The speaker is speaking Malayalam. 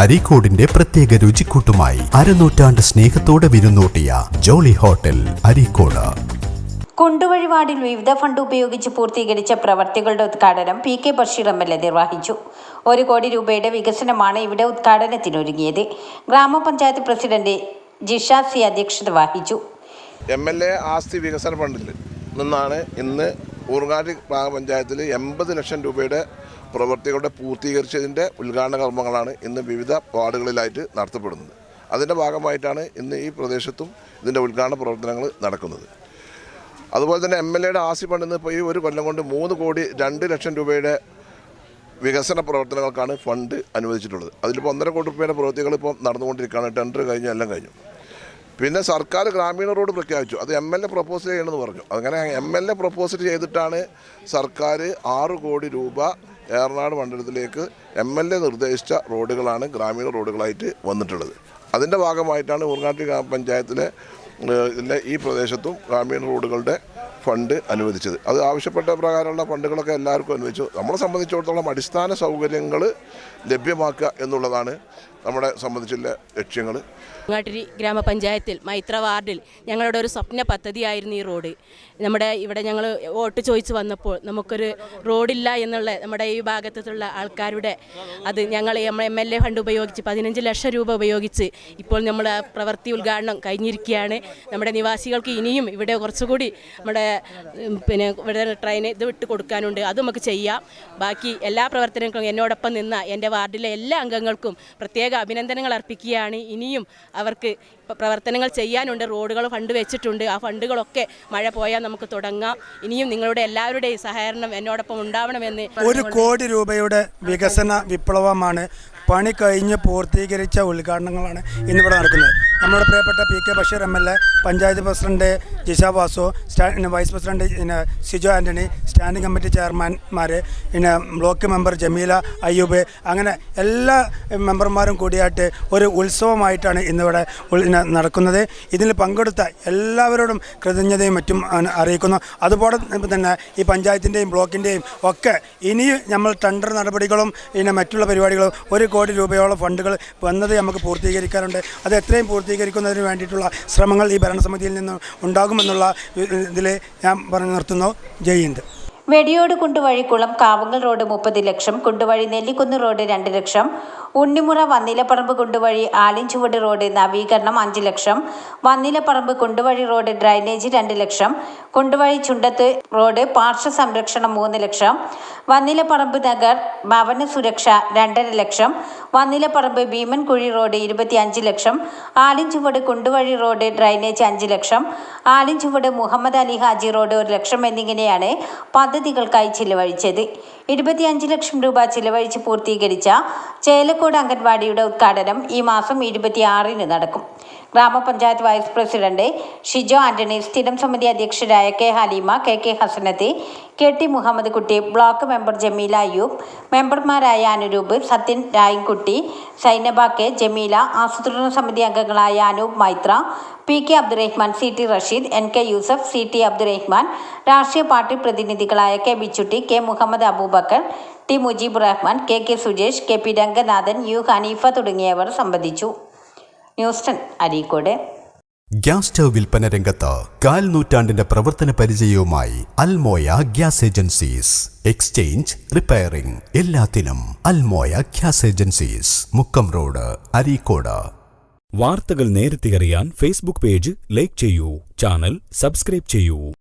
അരീക്കോടിന്റെ പ്രത്യേക രുചിക്കൂട്ടുമായി അരനൂറ്റാണ്ട് സ്നേഹത്തോടെ വിരുന്നൂട്ടിയ ജോളി ഹോട്ടൽ അരീക്കോട്. കുണ്ടുവഴി വാർഡിൽ വിവിധ ഫണ്ട് ഉപയോഗിച്ച് പൂർത്തീകരിച്ച പ്രവർത്തികളുടെ ഉദ്ഘാടനം P K Basheer M L A നിർവഹിച്ചു. ഒരു കോടി രൂപയുടെ വികസനമാണ് ഇവിടെ ഉദ്ഘാടനത്തിനൊരുങ്ങിയത്. ഗ്രാമപഞ്ചായത്ത് പ്രസിഡന്റ് ജിഷ സി അധ്യക്ഷത വഹിച്ചു. എം എൽ എ ആസ്തി വികസന ഫണ്ടിൽ നിന്നാണ് ഇന്ന് ഊർങ്ങാടി ഗ്രാമപഞ്ചായത്തിൽ എൺപത് ലക്ഷം രൂപയുടെ പ്രവൃത്തികളുടെ പൂർത്തീകരിച്ചതിന്റെ ഉദ്ഘാടന കർമ്മങ്ങളാണ് ഇന്ന് വിവിധ വാർഡുകളിലായിട്ട് നടത്തപ്പെടുന്നത്. അതിന്റെ ഭാഗമായിട്ടാണ് ഇന്ന് ഈ പ്രദേശത്തും ഇതിന്റെ ഉദ്ഘാടന പ്രവർത്തനങ്ങൾ നടക്കുന്നത്. അതുപോലെ തന്നെ എം എൽ എയുടെ ആസി ഫണ്ടിൽ നിന്ന് ഇപ്പോൾ ഈ ഒരു കൊല്ലം കൊണ്ട് മൂന്ന് കോടി രണ്ട് ലക്ഷം രൂപയുടെ വികസന പ്രവർത്തനങ്ങൾക്കാണ് ഫണ്ട് അനുവദിച്ചിട്ടുള്ളത്. അതിലിപ്പോൾ ഒന്നര കോടി രൂപയുടെ പ്രവൃത്തികൾ ഇപ്പോൾ നടന്നുകൊണ്ടിരിക്കുകയാണ്. ടെൻഡർ കഴിഞ്ഞു എല്ലാം കഴിഞ്ഞു. പിന്നെ സർക്കാർ ഗ്രാമീണ റോഡ് പ്രഖ്യാപിച്ചു. അത് എം എൽ എ പ്രപ്പോസ് ചെയ്യണമെന്ന് പറഞ്ഞു. അങ്ങനെ എം എൽ എ പ്രപ്പോസൽ ചെയ്തിട്ടാണ് സർക്കാർ ആറ് കോടി രൂപ ഏറനാട് മണ്ഡലത്തിലേക്ക് എം എൽ എ നിർദ്ദേശിച്ച റോഡുകളാണ് ഗ്രാമീണ റോഡുകളായിട്ട് വന്നിട്ടുള്ളത്. അതിന്റെ ഭാഗമായിട്ടാണ് ഊർങ്ങാട്ടി ഗ്രാമപഞ്ചായത്തിലെ ഇതിലെ ഈ പ്രദേശത്തും ഗ്രാമീണ റോഡുകളുടെ ഫണ്ട് അനുവദിച്ചത്. അത് ആവശ്യപ്പെട്ട പ്രകാരമുള്ള ഫണ്ടുകളൊക്കെ എല്ലാവർക്കും അനുവദിച്ചു. നമ്മളെ സംബന്ധിച്ചിടത്തോളം അടിസ്ഥാന സൗകര്യങ്ങൾ ലഭ്യമാക്കുക എന്നുള്ളതാണ് നമ്മളെ സംബന്ധിച്ചുള്ള ലക്ഷ്യങ്ങൾ അങ്ങാട്ടിരി ഗ്രാമപഞ്ചായത്തിൽ മൈത്ര വാർഡിൽ ഞങ്ങളുടെ ഒരു സ്വപ്ന പദ്ധതിയായിരുന്നു ഈ റോഡ്. നമ്മുടെ ഇവിടെ ഞങ്ങൾ വോട്ട് ചോദിച്ച് വന്നപ്പോൾ നമുക്കൊരു റോഡില്ല എന്നുള്ള നമ്മുടെ ഈ ഭാഗത്തുള്ള ആൾക്കാരുടെ അത് ഞങ്ങൾ എം എൽ എ ഫണ്ട് ഉപയോഗിച്ച് പതിനഞ്ച് ലക്ഷം രൂപ ഉപയോഗിച്ച് ഇപ്പോൾ നമ്മൾ പ്രവൃത്തി ഉദ്ഘാടനം കഴിഞ്ഞിരിക്കുകയാണ്. നമ്മുടെ നിവാസികൾക്ക് ഇനിയും ഇവിടെ കുറച്ചുകൂടി നമ്മുടെ പിന്നെ ഇവിടെ ട്രെയിൻ ഇത് വിട്ട് കൊടുക്കാനുണ്ട്. അത് നമുക്ക് ചെയ്യാം. ബാക്കി എല്ലാ പ്രവർത്തനങ്ങൾക്കും എന്നോടൊപ്പം നിന്ന എന്റെ വാർഡിലെ എല്ലാ അംഗങ്ങൾക്കും പ്രത്യേക അഭിനന്ദനങ്ങൾ അർപ്പിക്കുകയാണ്. ഇനിയും അവർക്ക് പ്രവർത്തനങ്ങൾ ചെയ്യാനുണ്ട്. റോഡുകൾ ഫണ്ട് വെച്ചിട്ടുണ്ട്. ആ ഫണ്ടുകളൊക്കെ മഴ പോയാൽ നമുക്ക് തുടങ്ങാം. ഇനിയും നിങ്ങളുടെ എല്ലാവരുടെയും സഹകരണം എന്നോടൊപ്പം ഉണ്ടാവണമെന്ന് ഒരു കോടി രൂപയുടെ വികസന വിപ്ലവമാണ് പണി കഴിഞ്ഞ് പൂർത്തീകരിച്ച ഉദ്ഘാടനങ്ങളാണ് ഇന്നിവിടെ നടക്കുന്നത്. നമ്മുടെ പ്രിയപ്പെട്ട P K Basheer M L A panchayat president Jisha Vasu stand vice president പിന്നെ സിജോ ആന്റണി സ്റ്റാൻഡിംഗ് കമ്മിറ്റി ചെയർമാൻമാർ പിന്നെ ബ്ലോക്ക് മെമ്പർ ജമീല അയ്യൂബ് അങ്ങനെ എല്ലാ മെമ്പർമാരും കൂടിയായിട്ട് ഒരു ഉത്സവമായിട്ടാണ് ഇന്നിവിടെ നടക്കുന്നത്. ഇതിൽ പങ്കെടുത്ത എല്ലാവരോടും കൃതജ്ഞതയും മറ്റും അറിയിക്കുന്നു. അതുപോലെ തന്നെ ഈ പഞ്ചായത്തിന്റെയും ബ്ലോക്കിന്റെയും ഒക്കെ ഇനിയും നമ്മൾ ടെൻഡർ നടപടികളും പിന്നെ മറ്റുള്ള പരിപാടികളും ഒരു കോടി രൂപയോളം ഫണ്ടുകൾ വന്നത് നമുക്ക് പൂർത്തീകരിക്കാറുണ്ട്. അത് എത്രയും പൂർത്തീകരിക്കുന്നതിന് വേണ്ടിയിട്ടുള്ള ശ്രമങ്ങൾ ഈ ഭരണസമിതിയിൽ നിന്ന് ഉണ്ടാകുമെന്നുള്ള ഇതിൽ ഞാൻ പറഞ്ഞു നിർത്തുന്നു. ജയ് ഹിന്ദ്. വെടിയോട് കുണ്ടുവഴി കുളം കാവുങ്ങൽ റോഡ് മുപ്പത് ലക്ഷം കുണ്ടുവഴി നെല്ലിക്കുന്ന് റോഡ് രണ്ട് ലക്ഷം ഉണ്ണിമുറ വന്നിലപ്പറമ്പ് കുണ്ടുവഴി ആലിഞ്ചുവട് റോഡ് നവീകരണം അഞ്ച് ലക്ഷം. വന്നിലപ്പറമ്പ് കുണ്ടുവഴി റോഡ് ഡ്രൈനേജ് രണ്ട് ലക്ഷം. കുണ്ടുവഴി ചുണ്ടത്ത് റോഡ് പാർശ്വ സംരക്ഷണം മൂന്ന് ലക്ഷം. വന്നിലപ്പറമ്പ് നഗർ ഭവന സുരക്ഷ രണ്ടര ലക്ഷം. വന്നിലപ്പറമ്പ് ഭീമൻകുഴി റോഡ് ഇരുപത്തി അഞ്ച് ലക്ഷം. ആലിഞ്ചുവട് കുണ്ടുവഴി റോഡ് ഡ്രൈനേജ് അഞ്ച് ലക്ഷം. ആലിഞ്ചുവട് മുഹമ്മദ് അലി ഹാജി റോഡ് ഒരു ലക്ഷം എന്നിങ്ങനെയാണ് പദ്ധതികൾക്കായി ചിലവഴിച്ചത്. ഇരുപത്തിയഞ്ച് ലക്ഷം രൂപ ചിലവഴിച്ച് പൂർത്തീകരിച്ച ചേലക്കോട് അംഗൻവാടിയുടെ ഉദ്ഘാടനം ഈ മാസം ഇരുപത്തിയാറിന് നടക്കും. ഗ്രാമപഞ്ചായത്ത് വൈസ് പ്രസിഡന്റ് ഷിജോ ആന്റണി സ്ഥിരം സമിതി അധ്യക്ഷരായ K Haleema K K Hasanath K T Muhammad Kutty block member Jameela Ayyub മെമ്പർമാരായ അനുരൂപ് സത്യൻ രായൻകുട്ടി സൈനബ കെ ജമീല ആസൂത്രണ സമിതി അംഗങ്ങളായ Anoop Maithra P K Abdurahman C T Rasheed N K Yusuf C T Abdurahman രാഷ്ട്രീയ party പ്രതിനിധികളായ K Bichutty K Muhammad Abubakar T Mujeeb Rahman K K Sujesh K P Ranganathan U Haneefa തുടങ്ങിയവർ സംബന്ധിച്ചു. News ten Areekode. Gas stove വിൽപ്പന രംഗത്ത് കാൽ നൂറ്റാണ്ടിന്റെ പ്രവർത്തന പരിചയവുമായി Almoya gas agencies. Exchange repairing എല്ലാത്തിനും Almoya gas agencies. Mukkam road Areekode. വാർത്തകൾ നേരത്തെ അറിയാൻ ഫേസ്ബുക്ക് പേജ് ലൈക്ക് ചെയ്യൂ. ചാനൽ സബ്സ്ക്രൈബ് ചെയ്യൂ.